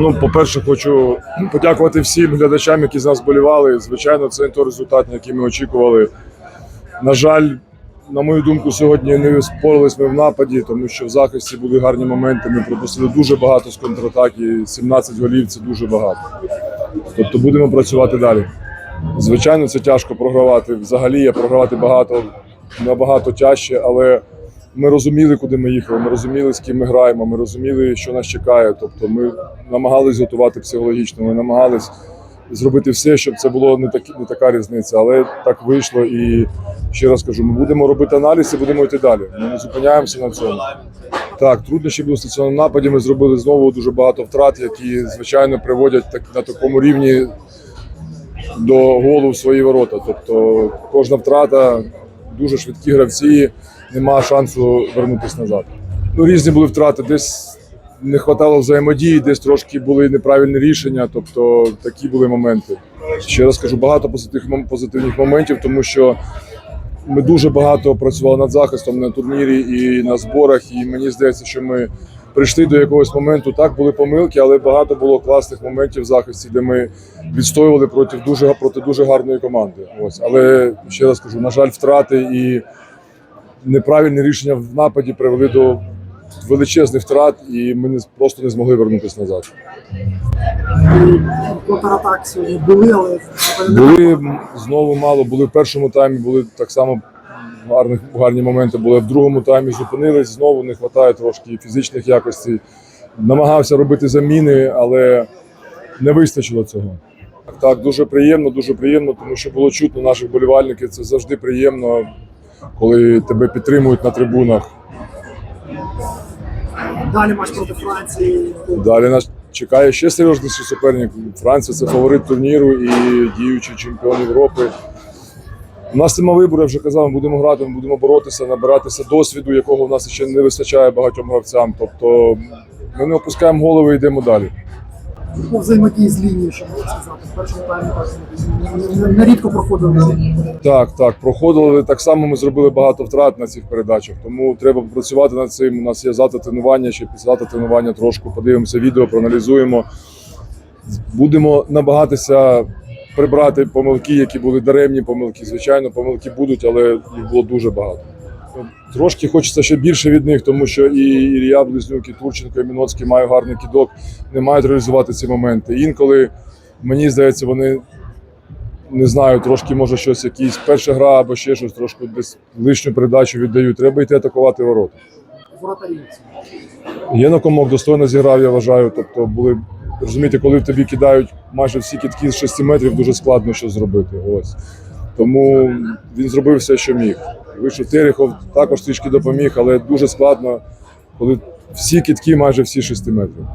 Ну, по-перше, хочу подякувати всім глядачам, які з нас болівали. Звичайно, це не той результат, який ми очікували. На жаль, на мою думку, сьогодні не спорились ми в нападі, тому що в захисті були гарні моменти. Ми пропустили дуже багато з контратаки. 17 голів це дуже багато. Тобто будемо працювати далі. Звичайно, це тяжко програвати. Взагалі я програвати багато, набагато тяжче, але ми розуміли, куди ми їхали. Ми розуміли, з ким ми граємо. Ми розуміли, що нас чекає. Тобто, ми намагались готувати психологічно. Ми намагались зробити все, щоб це було не такі, не така різниця. Але так вийшло. І ще раз кажу, ми будемо робити аналіз і будемо йти далі. Ми не зупиняємося на цьому. Так, труднощі були в нападі. Ми зробили знову дуже багато втрат, які звичайно приводять так на такому рівні до голу в свої ворота. Тобто кожна втрата, дуже швидкі гравці, нема шансу вернутися назад. Ну, різні були втрати. Десь не вистачало взаємодії, десь трошки були неправильні рішення. Тобто такі були моменти. Ще раз кажу, багато позитивних, моментів, тому що ми дуже багато працювали над захистом на турнірі і на зборах. І мені здається, що ми прийшли до якогось моменту. Так були помилки, але багато було класних моментів захисті, де ми відстоювали проти дуже проти дуже гарної команди. Ось, але ще раз кажу, на жаль, втрати і неправильні рішення в нападі привели до величезних втрат, і ми не просто не змогли вернутися назад. Контратак сьогодні були, але Були знову мало. Були в першому таймі, були так само гарних гарні моменти. Були в другому таймі. Зупинились. Знову не вистачає трошки фізичних якостей. Намагався робити заміни, але не вистачило цього. Так, так, дуже приємно, дуже приємно, тому що було чутно наших болівальників. Це завжди приємно, коли тебе підтримують на трибунах. далі матч проти Франції. Далі нас чекає ще серйозніший суперник. Франція це фаворит турніру і діючий чемпіон Європи. У нас нема вибору, я вже казав, ми будемо грати, ми будемо боротися, набиратися досвіду, якого в нас ще не вистачає багатьом гравцям. Тобто ми не опускаємо голови і йдемо далі. По взаємодії з лінією, що можна сказати. В першому таймі так нерідко проходили. Так, так, проходили так само. Ми зробили багато втрат на цих передачах. Тому треба працювати над цим. У нас є завтра тренування, ще після тренування трошки подивимося відео, проаналізуємо. Будемо намагатися прибрати помилки, які були даремні помилки. Звичайно, помилки будуть, але їх було дуже багато. Трошки хочеться ще більше від них, тому що і Ілля Близнюк, і Турченко, і Міноцький мають гарний кідок, не мають реалізувати ці моменти. Інколи мені здається, вони не знаю, трошки може щось, якийсь перша гра або ще щось, трошки десь лишню передачу віддають. Треба йти атакувати ворота. Єнокомок достойно зіграв, я вважаю. Тобто були розумієте, коли в тобі кидають майже всі кітки з 6 метрів, дуже складно щось зробити. Ось тому він зробив все, що міг. Вийшов Терехов, також трішки допоміг, але дуже складно, коли всі кітки майже всі 6 метрів.